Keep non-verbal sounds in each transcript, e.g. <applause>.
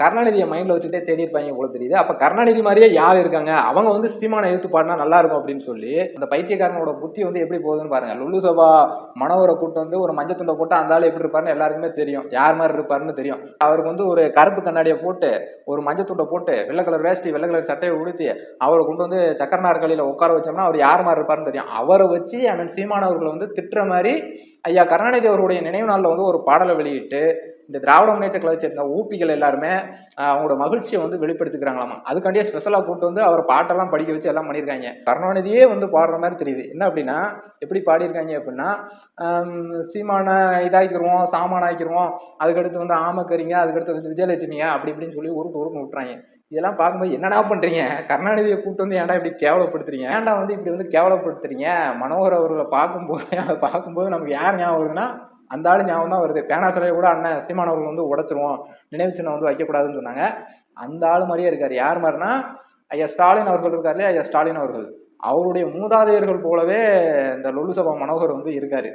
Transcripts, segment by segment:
கருணாநிதியை மைண்ட்ல வச்சுட்டே தேடி இருப்பாங்க போல தெரியுது? அப்ப கருணாநிதி மாதிரியே யார் இருக்காங்க? அவங்க வந்து சீமானை எழுத்து பாடினா நல்லா இருக்கும் அப்படின்னு சொல்லி அந்த பைத்தியக்காரனோட புத்தி வந்து எப்படி போகுதுன்னு பாருங்க. லுல்லு சபா மனோகரை கூட்டு வந்து ஒரு மஞ்சள் துண்டை போட்டு அந்த ஆள் எப்படி இருப்பாருன்னு எல்லாருக்குமே தெரியும். யார் மாதிரி இருப்பாருன்னு தெரியும். அவருக்கு வந்து ஒரு கருப்பு கண்ணாடியை போட்டு ஒரு மஞ்சள் துண்டை போட்டு வெள்ளை கலர் வேஷ்டி வெள்ளை கலர் சட்டையை உடுத்தி அவரை கொண்டு வந்து சக்கர நாற்காலியில உட்கார வச்சோம்னா அவர் யார் மாதிரி இருப்பாருன்னு தெரியும். அவரை வச்சு அண்ணன் சீமானவர்களை வந்து திட்டுற மாதிரி ஐயா கருணாநிதி அவருடைய நினைவு நாளில் வந்து ஒரு பாடலை வெளியிட்டு இந்த திராவிட முன்னேற்ற கழகத்தை சேர்ந்த ஊப்பிகள் எல்லாருமே அவங்களோட மகிழ்ச்சியை வந்து வெளிப்படுத்திக்கிறாங்களாமா? அதுக்காண்டியே ஸ்பெஷலாக கூட்டு வந்து அவர் பாட்டெல்லாம் படிக்க வச்சு எல்லாம் பண்ணியிருக்காங்க. கருணாநிதியே வந்து பாடுற மாதிரி தெரியுது. என்ன அப்படின்னா எப்படி பாடியிருக்காங்க அப்படின்னா சீமான இதாக்கிடுவோம் சாமான ஆக்கிடுவோம் அதுக்கடுத்து வந்து ஆமக்கறிங்க அதுக்கடுத்து வந்து விஜயலட்சுமியா அப்படி இப்படின்னு சொல்லி உருட்டு உருட்டு விட்டுறாங்க இதெல்லாம் பார்க்கும்போது என்னடா பண்றீங்க? கருணாநிதியை கூட்டு வந்து ஏன்டா இப்படி கேவலப்படுத்துறீங்க? ஏன்டா வந்து இப்படி வந்து கேவலப்படுத்துறீங்க? மனோகர் அவர்களை பார்க்கும்போது அதை பார்க்கும்போது நமக்கு யார் ஞாபகம் வருதுன்னா அந்த ஆள் ஞாபகம் தான் வருது. பேனா சிலையை கூட அண்ணன் சீமான் அவர்கள் வந்து உடைச்சிருவோம். நினைவு சின்னம் வந்து வைக்கக்கூடாதுன்னு சொன்னாங்க. அந்த ஆள் மாதிரியே இருக்காரு. யார் மாதிரினா ஐயா ஸ்டாலின் அவர்கள் இருக்காரு ஐயா ஸ்டாலின் அவர்கள். அவருடைய மூதாதையர்கள் போலவே இந்த லொல்லு சபா மனோகர் வந்து இருக்காரு.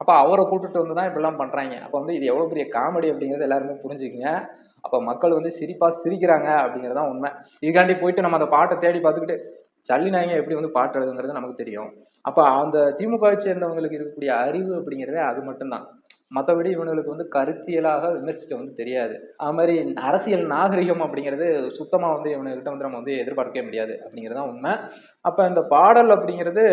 அப்போ அவரை கூட்டுட்டு வந்து தான் இப்படிலாம் பண்ணுறாங்க அப்போ வந்து இது எவ்வளோ பெரிய காமெடி அப்படிங்கிறது எல்லாருமே புரிஞ்சுக்கங்க. அப்போ மக்கள் வந்து சிரிப்பா சிரிக்கிறாங்க அப்படிங்கிறது தான் உண்மை. இதுக்காண்டி போயிட்டு நம்ம அந்த பாட்டை தேடி பார்த்துக்கிட்டு சல்லி நாயங்க எப்படி வந்து பாட்டு எழுதுங்கிறது நமக்கு தெரியும். அப்போ அந்த திமுகவை சேர்ந்தவங்களுக்கு இருக்கக்கூடிய அறிவு அப்படிங்கிறதே அது மட்டும்தான். மற்றபடி இவங்களுக்கு வந்து கருத்தியலாக விமர்சிக்க வந்து தெரியாது. அது மாதிரி அரசியல் நாகரிகம் அப்படிங்கிறது சுத்தமாக வந்து இவனுக்கிட்ட வந்து நம்ம வந்து எதிர்பார்க்கவே முடியாது அப்படிங்கிறது தான் உண்மை. அப்போ இந்த பாடல் அப்படிங்கிறது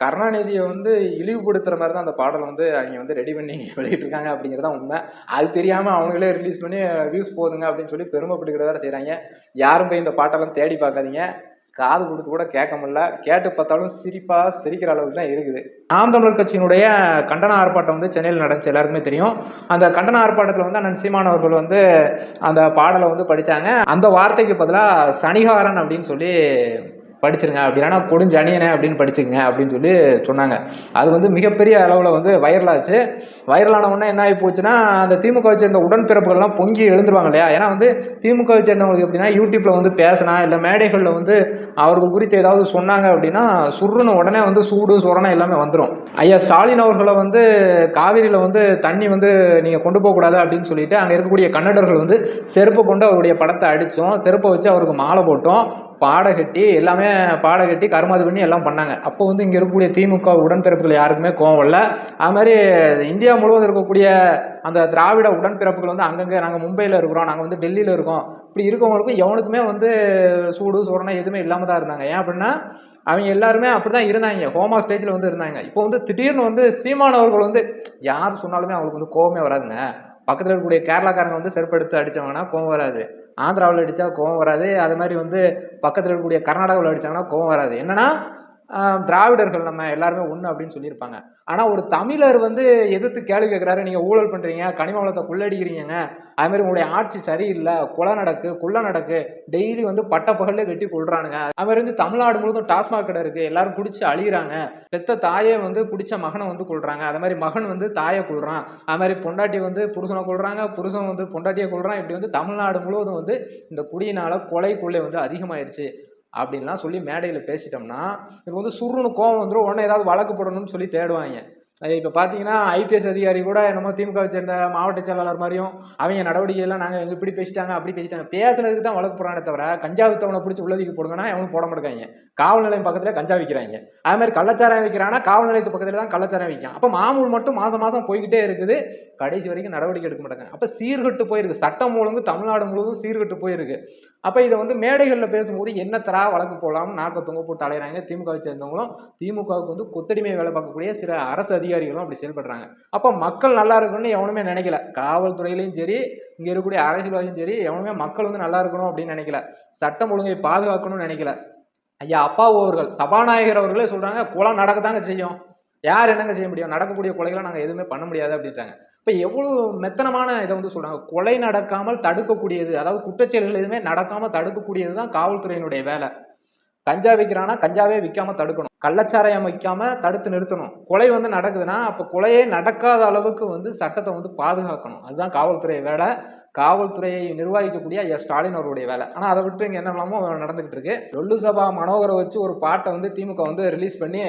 கருணாநிதியை வந்து இழிவுபடுத்துற மாதிரி தான் அந்த பாடல் வந்து அவங்க வந்து ரெடி பண்ணி <laughs> வெளியிட்டு இருக்காங்க அப்படிங்கிறது தான் உண்மை. அது தெரியாம அவங்களே ரிலீஸ் பண்ணி வியூஸ் போதுங்க அப்படின்னு சொல்லி பெருமைப்பட்டுக்கிற வேறு செய்கிறாங்க யாரும் போய் இந்த பாட்டெல்லாம் தேடி பார்க்காதீங்க. காது கொடுத்து கூட கேட்க முடியல. கேட்டு பார்த்தாலும் சிரிப்பா சிரிக்கிற அளவுக்கு தான் இருக்குது. நாம் தமிழர் கட்சியினுடைய கண்டன ஆர்ப்பாட்டம் வந்து சென்னையில் நடந்துச்சு. எல்லாருக்குமே தெரியும். அந்த கண்டன ஆர்ப்பாட்டத்தில் வந்து அண்ணன் சீமான் அவர்கள் வந்து அந்த பாடலை வந்து படித்தாங்க அந்த வார்த்தைக்கு பதிலாக சனிகாரன் அப்படின்னு சொல்லி படிச்சிருங்க அப்படி இல்லைன்னா கொடுஞ்சனியனே அப்படின்னு படிச்சுக்கங்க அப்படின்னு சொல்லி சொன்னாங்க. அது வந்து மிகப்பெரிய அளவில் வந்து வைரலாச்சு. வைரலான உடனே என்ன ஆகி போச்சுன்னா அந்த திமுகவை சேர்ந்த உடன்பிறப்புகள்லாம் பொங்கி எழுந்துருவாங்க இல்லையா? ஏன்னா வந்து திமுகவை சேர்ந்தவங்களுக்கு எப்படின்னா யூடியூப்ல வந்து பேசினா இல்லை மேடைகளில் வந்து அவர்கள் குறித்து ஏதாவது சொன்னாங்க அப்படின்னா சுருன்னு உடனே வந்து சூடு சொரணை எல்லாமே வந்துடும் ஐயா ஸ்டாலின் அவர்களை வந்து காவிரியில் வந்து தண்ணி வந்து நீங்கள் கொண்டு போகக்கூடாது அப்படின்னு சொல்லிட்டு அங்கே இருக்கக்கூடிய கன்னடர்கள் வந்து செருப்பை கொண்டு அவருடைய படத்தை அடித்தோம். செருப்பை வச்சு அவருக்கு மாலை போட்டோம். பாடை கட்டி எல்லாமே பாடை கட்டி கருமாது பண்ணி எல்லாம் பண்ணாங்க. அப்போ வந்து இங்கே இருக்கக்கூடிய திமுக உடன்பிறப்புகள் யாருக்குமே கோவம் இல்லை. அது மாதிரி இந்தியா முழுவதும் இருக்கக்கூடிய அந்த திராவிட உடன்பிறப்புகள் வந்து அங்கங்கே நாங்கள் மும்பையில் இருக்கிறோம் நாங்கள் வந்து டெல்லியில் இருக்கோம். இப்படி இருக்கவங்களுக்கும் எவனுக்குமே வந்து சூடு சோரணை எதுவுமே இல்லாமல் தான் இருந்தாங்க. ஏன் அப்படின்னா அவங்க எல்லாருமே அப்படி தான் இருந்தாங்க. ஹோமா ஸ்டேஜில் வந்து இருந்தாங்க. இப்போ வந்து திடீர்னு வந்து சீமானவர்கள் வந்து யார் சொன்னாலுமே அவங்களுக்கு வந்து கோவமே வராதுங்க. பக்கத்தில் இருக்கக்கூடிய கேரளாக்காரங்க வந்து செருப்படுத்து அடித்தவங்கன்னா கோவம் வராது. ஆந்திராவில் அடித்தா கோவம் வராது. அது மாதிரி வந்து பக்கத்தில் இருக்கக்கூடிய கர்நாடகாவில் அடிச்சாங்கன்னா கோவம் வராது. என்னென்னா திராவிடர்கள் நம்ம எல்லாருமே ஒன்று அப்படின்னு சொல்லியிருப்பாங்க. ஆனால் ஒரு தமிழர் வந்து எதிர்த்து கேள்வி கேட்குறாரு நீங்கள் ஊழல் பண்ணுறீங்க கனிம வளத்தை கொள்ளடிக்கிறீங்க அதுமாதிரி உங்களுடைய ஆட்சி சரியில்லை கொலை நடக்கு குள்ள நடக்கு டெய்லி வந்து பட்ட பகல்ல கட்டி கொள்றானுங்க அதுமாதிரி வந்து தமிழ்நாடு முழுவதும் டாஸ்மாக் கடை இருக்குது எல்லாரும் குடிச்சு அழிகிறாங்க பெத்த தாயை வந்து குடிச்ச மகனை வந்து கொள்றாங்க அது மாதிரி மகன் வந்து தாயை கொள்றான் அது மாதிரி பொண்டாட்டி வந்து புருஷனை கொள்றாங்க புருஷன் வந்து பொண்டாட்டியை கொள்றான் இப்படி வந்து தமிழ்நாடு முழுவதும் வந்து இந்த குடியினால கொலை கொள்ளை வந்து அதிகமாயிருச்சு. அப்படின்லாம் சொல்லி மேடையில் பேசிட்டோம்னா இப்போ வந்து சுருன்னு கோவம் வந்துடும் உடனே ஏதாவது வழக்கு போடணும்னு சொல்லி தேடுவாங்க. இப்போ பார்த்தீங்கன்னா ஐபிஎஸ் அதிகாரி கூட என்னமோ திமுக சேர்ந்த மாவட்ட செயலாளர் மாதிரியும் அவங்க நடவடிக்கையெல்லாம் நாங்கள் இப்படி பேசிட்டாங்க அப்படி பேசிட்டாங்க. பேசுனதுக்கு தான் வழக்கு போடுறானே தவிர கஞ்சா வித்தவனை பிடிச்சி உள்ளதுக்கு போடுங்கன்னா எவனும் போட மாட்டாங்க காவல் நிலையம் பக்கத்தில் கஞ்சா விற்கிறாங்க அது மாதிரி கள்ளச்சாரம் விற்கிறானா காவல் நிலையத்து பக்கத்தில் தான் கள்ளச்சாரம் விற்கும் அப்போ மாமூல் மட்டும் மாதம் மாதம் போய்கிட்டே இருக்குது. கடைசி வரைக்கும் நடவடிக்கை எடுக்க மாட்டாங்க அப்போ சீர்கட்டு போயிருக்கு. சட்டம் ஒழுங்கு தமிழ்நாடு முழுவதும் சீர்கட்டு போயிருக்கு. அப்போ இதை வந்து மேடைகளில் பேசும்போது என்ன தரா வழக்கு போகலாம்னு நாக்க தொங்க போட்டு அலையிறாங்க. திமுகவை சேர்ந்தவங்களும் திமுகவுக்கு வந்து கொத்தடிமை வேலை பார்க்கக்கூடிய சில அரசு அதிகாரிகளும் அப்படி செயல்படுறாங்க. அப்போ மக்கள் நல்லா இருக்கணும்னு எவனுமே நினைக்கல. காவல்துறையிலையும் சரி இங்கே இருக்கக்கூடிய அரசியல்வாதியும் சரி எவனுமே மக்கள் வந்து நல்லா இருக்கணும் அப்படின்னு நினைக்கல. சட்டம் ஒழுங்கை பாதுகாக்கணும்னு நினைக்கல. ஐயா அப்பாவு அவர்கள் சபாநாயகர் அவர்களே சொல்கிறாங்க கொலை நடக்கத்தாங்க செய்யும். யார் என்னங்க செய்ய முடியும்? நடக்கக்கூடிய கொலைகளை நாங்கள் எதுவுமே பண்ண முடியாது அப்படின்றாங்க இப்போ எவ்வளோ மெத்தனமான இதை வந்து சொல்கிறாங்க கொலை நடக்காமல் தடுக்கக்கூடியது அதாவது குற்றச்செயல்கள் எதுவுமே நடக்காமல் தடுக்கக்கூடியது தான் காவல்துறையினுடைய வேலை. கஞ்சா விற்கிறானா கஞ்சாவே விற்காம தடுக்கணும். கள்ளச்சாராயம் வைக்காம தடுத்து நிறுத்தணும். கொலை வந்து நடக்குதுன்னா அப்போ கொலையே நடக்காத அளவுக்கு வந்து சட்டத்தை வந்து பாதுகாக்கணும். அதுதான் காவல்துறை வேலை. காவல்துறையை நிர்வகிக்கக்கூடிய ஐயா ஸ்டாலின் அவருடைய வேலை. ஆனால் அதை விட்டு இங்கே என்னெல்லாமோ நடந்துகிட்டு இருக்கு. லொல்லு சபா மனோகரை வச்சு ஒரு பாட்டை வந்து திமுக வந்து ரிலீஸ் பண்ணி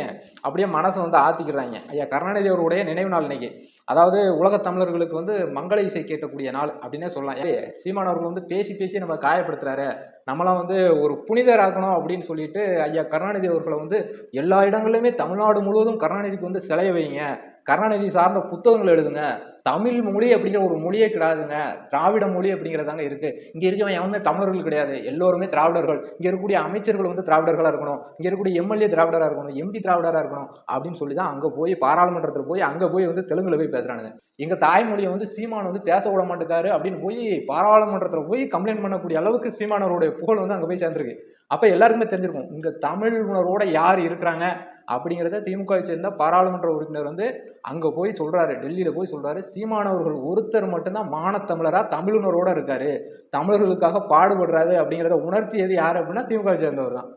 அப்படியே மனசை வந்து ஆத்திக்கிறாங்க. ஐயா கருணாநிதி அவருடைய நினைவு நாள் இன்னைக்கு. அதாவது உலக தமிழர்களுக்கு வந்து மங்கள இசை கேட்கக்கூடிய நாள் அப்படின்னே சொல்லலாம். சீமான் அவர்கள் வந்து பேசி பேசி நம்ம காயப்படுத்துறாரு. நம்மளாம் வந்து ஒரு புனிதராக்கணும் அப்படின்னு சொல்லிட்டு ஐயா கருணாநிதி அவர்களை வந்து எல்லா இடங்களிலுமே தமிழ்நாடு முழுவதும் கருணாநிதிக்கு வந்து சிலைய வைங்க. கருணாநிதி சார்ந்த புத்தகங்கள் எழுதுங்க. தமிழ் மொழி அப்படிங்கிற ஒரு மொழியே கிடையாதுங்க. திராவிட மொழி அப்படிங்கிறதாங்க இருக்கு. இங்க இருக்கவன் எவனுமே தமிழர்கள் கிடையாது. எல்லோருமே திராவிடர்கள். இங்க இருக்கக்கூடிய அமைச்சர்கள் வந்து திராவிடர்களா இருக்கணும். இங்க இருக்கக்கூடிய எம்எல்ஏ திராவிடரா இருக்கணும். எம்பி திராவிடரா இருக்கணும் அப்படின்னு சொல்லி தான் அங்க போய் பாராளுமன்றத்தில் போய் அங்க போய் வந்து தெலுங்குல போய் பேசுறானுங்க. எங்க தாய்மொழியை வந்து சீமான் வந்து பேச விட மாட்டேக்காரு அப்படின்னு போய் பாராளுமன்றத்தில் போய் கம்ப்ளைண்ட் பண்ணக்கூடிய அளவுக்கு சீமானவருடைய புகழ் வந்து அங்க போய் சேர்ந்துருக்கு. அப்ப எல்லாருக்குமே தெரிஞ்சிருக்கும். இங்க தமிழ் உணர்வோட யார் இருக்கிறாங்க? அப்படிங்கிறத திமுகவை சேர்ந்த பாராளுமன்ற உறுப்பினர் வந்து அங்கே போய் சொல்கிறாரு டெல்லியில் போய் சொல்கிறாரு சீமானவர்கள் ஒருத்தர் மட்டும்தான் மானத்தமிழராக தமிழுணர்வோட இருக்காரு. தமிழர்களுக்காக பாடுபடுறாரு அப்படிங்கிறத உணர்த்தியது யார் அப்படின்னா திமுகவை சேர்ந்தவர் தான்.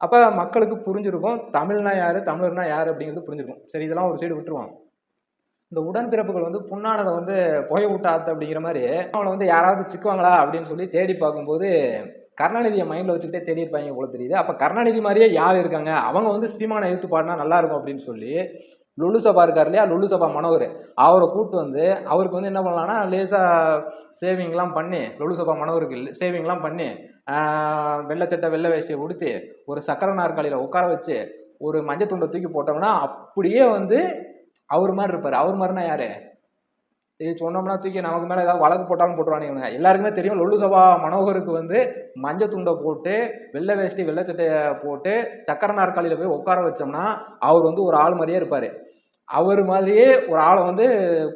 அப்போ மக்களுக்கு புரிஞ்சிருக்கும் தமிழ்னா யார் தமிழர்னா யார் அப்படிங்கிறது புரிஞ்சிருக்கும். சரி இதெல்லாம் ஒரு சைடு விட்டுருவாங்க இந்த உடன்பிறப்புகள் வந்து புண்ணானதை வந்து புகை விட்டாத்து அப்படிங்கிற மாதிரி அவங்கள வந்து யாராவது சிக்குவாங்களா அப்படின்னு சொல்லி தேடி பார்க்கும்போது கருணாநிதியை மைண்டில் வச்சுக்கிட்டே தேடி இருப்பாங்க போல தெரியுது. அப்போ கருணாநிதி மாதிரியே யார் இருக்காங்க? அவங்க வந்து சீமானை எழுத்து பாடினா நல்லா இருக்கும் அப்படின்னு சொல்லி லுல்லு சபா இருக்கார் இல்லையா? லுல்லு சபா மனோகர். அவரை கூப்பிட்டு வந்து அவருக்கு வந்து என்ன பண்ணலாம்னா லேசாக சேவிங்லாம் பண்ணி லுல்லு சபா மனோகருக்கு சேவிங்லாம் பண்ணி வெள்ளச்சட்டை வெள்ளை சட்டை வெள்ளை வேஷ்டியை உடுத்தி ஒரு சக்கர நாற்காலியில் உட்கார வச்சு ஒரு மஞ்சள் துண்டை தூக்கி போட்டோம்னா அப்படியே வந்து அவர் மாதிரி இருப்பார். அவர் மாதிரினா யாரு? இது சொன்னோம்னா தூக்கி நமக்கு மேலே ஏதாவது வழக்கு போட்டாலும் போட்டுருவானுங்க எல்லாருக்குமே தெரியும் லொல்லு சபா மனோகருக்கு வந்து மஞ்சள் துண்டை போட்டு வெள்ளை வேஷ்டி வெள்ளை சட்டையை போட்டு சக்கர நாற்காலியில் போய் உட்கார வச்சோம்னா அவர் வந்து ஒரு ஆள் மாதிரியே இருப்பார். அவர் மாதிரியே ஒரு ஆளை வந்து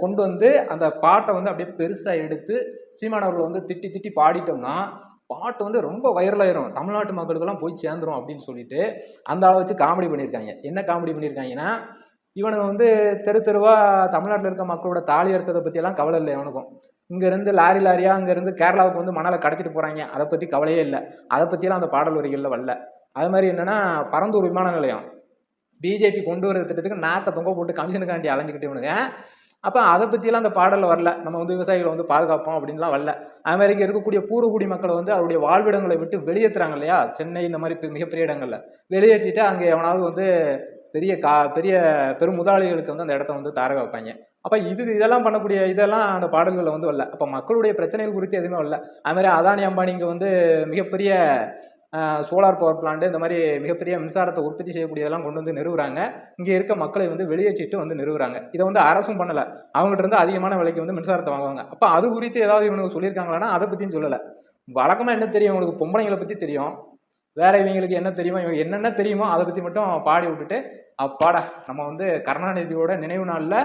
கொண்டு வந்து அந்த பாட்டை வந்து அப்படியே பெருசாக எடுத்து சீமானவர்கள் வந்து திட்டி திட்டி பாடிட்டோம்னா பாட்டு வந்து ரொம்ப வைரலாயிரும் தமிழ்நாட்டு மக்களுக்கெல்லாம் போய் சேர்ந்துரும் அப்படின்னு சொல்லிட்டு அந்த ஆளை வச்சு காமெடி பண்ணியிருக்காங்க. என்ன காமெடி பண்ணியிருக்காங்கன்னா இவனுங்க வந்து தெரு தெருவாக தமிழ்நாட்டில் இருக்க மக்களோட தாலி இருக்கிறத பற்றியெல்லாம் கவலை இல்லை இவனுக்கும். இங்கேருந்து லாரி லாரியாக அங்கேருந்து கேரளாவுக்கு வந்து மணலை கடத்திட்டு போகிறாங்க அதை பற்றி கவலையே இல்லை. அதை பற்றியெல்லாம் அந்த பாடல் வரிகளில் வரல. அது மாதிரி என்னென்னா பரந்தூர் விமான நிலையம். பிஜேபி கொண்டு வர திட்டத்துக்கு நாட்டை தொங்க போட்டு கமிஷனுக்காண்டி அலைஞ்சிக்கிட்டு இவனுங்க. அப்போ அதை பற்றியெல்லாம் அந்த பாடலில் வரல. நம்ம வந்து விவசாயிகளை வந்து பாதுகாப்போம் அப்படின்லாம் வரல. அது மாதிரி இருக்கக்கூடிய பூர்வகுடி மக்களை வந்து அவருடைய வாழ்விடங்களை விட்டு வெளியேற்றுறாங்க இல்லையா? சென்னை இந்த மாதிரி மிகப்பெரிய இடங்களில். வெளியேற்றிட்டு அங்கே எவனாவது வந்து பெரிய கா பெரிய பெரும் முதலாளிகளுக்கு வந்து அந்த இடத்த வந்து தாரக வைப்பாங்க. அப்போ இது இதெல்லாம் பண்ணக்கூடிய இதெல்லாம் அந்த பாடல்களில் வந்து வரல. அப்போ மக்களுடைய பிரச்சனைகள் குறித்து எதுவுமே வரல. அதுமாதிரி அதானி அம்பானி இங்கே வந்து மிகப்பெரிய சோலார் பவர் பிளான்ட் இந்த மாதிரி மிகப்பெரிய மின்சாரத்தை உற்பத்தி செய்யக்கூடியதெல்லாம் கொண்டு வந்து நிறுவுறாங்க. இங்கே இருக்க மக்களை வந்து வெளியேற்றிட்டு வந்து நிறுவுறாங்க. இதை வந்து அரசும் பண்ணலை. அவங்ககிட்ட இருந்து அதிகமான விலைக்கு வந்து மின்சாரத்தை வாங்குவாங்க. அப்போ அது குறித்து ஏதாவது இவனுக்கு சொல்லியிருக்காங்களான்னா அதை பற்றியும் சொல்லலை. வழக்கமாக என்ன தெரியும்? இவங்களுக்கு பொம்பளைங்களை பற்றி தெரியும். வேற இவங்களுக்கு என்ன தெரியுமோ இவங்க என்னென்ன தெரியுமோ அதை பற்றி மட்டும் பாடி விட்டுட்டு அப்பாடா நம்ம வந்து கருணாநிதியோட நினைவு நாளில்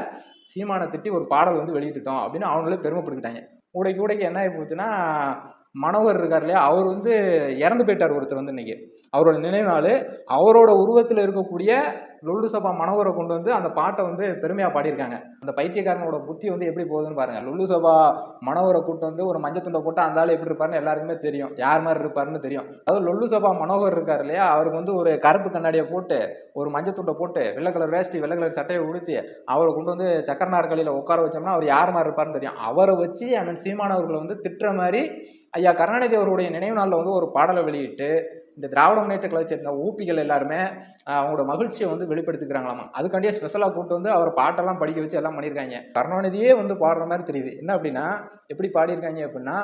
சீமானை திட்டி ஒரு பாடல் வந்து வெளியிட்டுட்டோம் அப்படின்னு அவங்களே பெருமைப்படுத்திட்டாங்க. உடைக்கு உடைக்கு என்ன ஆகி போச்சுன்னா மனோகர் இருக்கார் இல்லையா அவர் வந்து இறந்து போயிட்டார் ஒருத்தர் வந்து இன்னைக்கு. அவரோட நினைவு நாள் அவரோட உருவத்தில் இருக்கக்கூடிய லொல்லு சபா மனோகரை கொண்டு வந்து அந்த பாட்டை வந்து பெருமையாக பாடியிருக்காங்க. அந்த பைத்தியக்காரனோட புத்தி வந்து எப்படி போகுதுன்னு பாருங்க. லொல்லு சபா மனோகரை கூட்டு வந்து ஒரு மஞ்சள் துண்டை போட்டு அந்த ஆள் எப்படி இருப்பாருன்னு எல்லாருக்குமே தெரியும். யார் மாதிரி இருப்பாருன்னு தெரியும். அதாவது லொல்லு சபா மனோகர் இருக்கார் இல்லையா? அவருக்கு வந்து ஒரு கருப்பு கண்ணாடியை போட்டு ஒரு மஞ்சள் துண்டை போட்டு வெள்ளை கலர் வேஷ்டி வெள்ளை கலர் சட்டையை உடுத்தி அவரை கொண்டு வந்து சக்கர கலையில் உட்கார வச்சோம்னா அவர் யார் மாதிரி இருப்பாருன்னு தெரியும். அவரை வச்சு அண்ணன் சீமானவர்களை வந்து திட்டுற மாதிரி ஐயா கருணாநிதி அவருடைய நினைவு நாளில் வந்து ஒரு பாடலை வெளியிட்டு இந்த திராவிட முன்னேற்ற கழகத்தை சேர்ந்த ஊப்பிகள் எல்லாருமே அவங்களோட மகிழ்ச்சியை வந்து வெளிப்படுத்திக்கிறாங்களாமா. அதுக்காண்டியே ஸ்பெஷலாக கூட்டு வந்து அவர் பாட்டெல்லாம் படிக்க வச்சு எல்லாம் பண்ணியிருக்காங்க. கருணாநிதியே வந்து பாடுற மாதிரி தெரியுது. என்ன அப்படின்னா எப்படி பாடியிருக்காங்க அப்படின்னா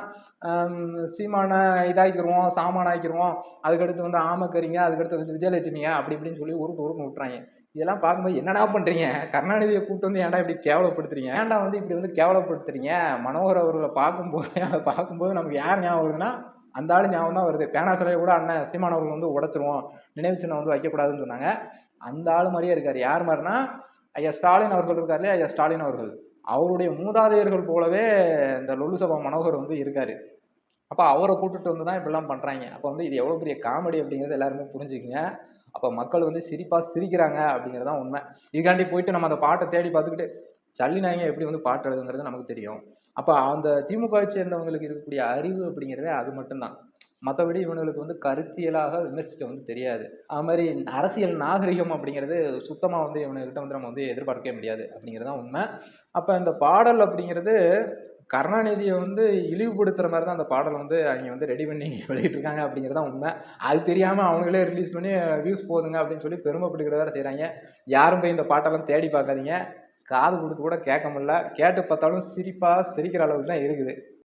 சீமானை இதாக்கிடுவோம் சாமான ஆக்கிடுவோம் அதுக்கடுத்து வந்து ஆமக்கறிங்க அதுக்கடுத்து வந்து விஜயலட்சுமிங்க அப்படி இப்படின்னு சொல்லி உருட்டு உருட்டு விட்டுறாங்க. இதெல்லாம் பார்க்கும்போது என்னடா பண்றீங்க? கருணாநிதியை கூப்பிட்டு வந்து ஏன்டா இப்படி கேவலப்படுத்துறீங்க? ஏன்டா வந்து இப்படி வந்து கேவலப்படுத்துறீங்க? மனோகர் அவர்களை பார்க்கும்போது அதை பார்க்கும்போது நமக்கு யார் ஞாபகம் வருதுன்னா அந்த ஆள் ஞாபகம் தான் வருது. பேனா சிலையை கூட அண்ணன் சீமான் அவர்கள் வந்து உடச்சிருவோம். நினைவு சின்னம் வந்து வைக்கக்கூடாதுன்னு சொன்னாங்க. அந்த ஆள் மாதிரியே இருக்கார். யார் மாதிரினா ஐயா ஸ்டாலின் அவர்கள் இருக்கார் இல்லையா? ஐயா ஸ்டாலின் அவர்கள். அவருடைய மூதாதையர்கள் போலவே இந்த லொல்லு சபா மனோகர் வந்து இருக்கார். அப்போ அவரை கூட்டுட்டு வந்து தான் இப்படிலாம் பண்ணுறாங்க அப்போ வந்து இது எவ்வளோ பெரிய காமெடி அப்படிங்கிறது எல்லாருமே புரிஞ்சுக்குங்க. அப்போ மக்கள் வந்து சிரிப்பாக சிரிக்கிறாங்க அப்படிங்கிறது தான் உண்மை. இதுக்காண்டி போயிட்டு நம்ம அந்த பாட்டை தேடி பார்த்துக்கிட்டு சல்லி நாயங்க எப்படி வந்து பாட்டு எழுதுங்கிறது நமக்கு தெரியும். அப்போ அந்த திமுகவை சேர்ந்தவங்களுக்கு இருக்கக்கூடிய அறிவு அப்படிங்கிறதே அது மட்டும்தான். மற்றபடி இவனுங்களுக்கு வந்து கருத்தியலாக விமர்சிக்க வந்து தெரியாது. அது மாதிரி அரசியல் நாகரிகம் அப்படிங்கிறது சுத்தமாக வந்து இவனுக்கிட்ட வந்து நம்ம வந்து எதிர்பார்க்கவே முடியாது அப்படிங்கிறது தான் உண்மை. அப்போ இந்த பாடல் அப்படிங்கிறது கருணாநிதியை வந்து இழிவுபடுத்துகிற மாதிரி தான் அந்த பாடல் வந்து அவங்க வந்து ரெடி பண்ணி <laughs> வெளியிட்டிருக்காங்க அப்படிங்கிறது தான் உண்மை. அது தெரியாமல் அவங்களே ரிலீஸ் பண்ணி வியூஸ் போதுங்க அப்படின்னு சொல்லி பெருமைப்பட்டுக்கிற வேறு செய்கிறாங்க யாரும் போய் இந்த பாட்டெல்லாம் தேடி பார்க்காதீங்க. காது கொடுத்து கூட கேட்க முடில கேட்டு பார்த்தாலும் சிரிப்பாக சிரிக்கிற அளவுக்கு தான் இருக்குது.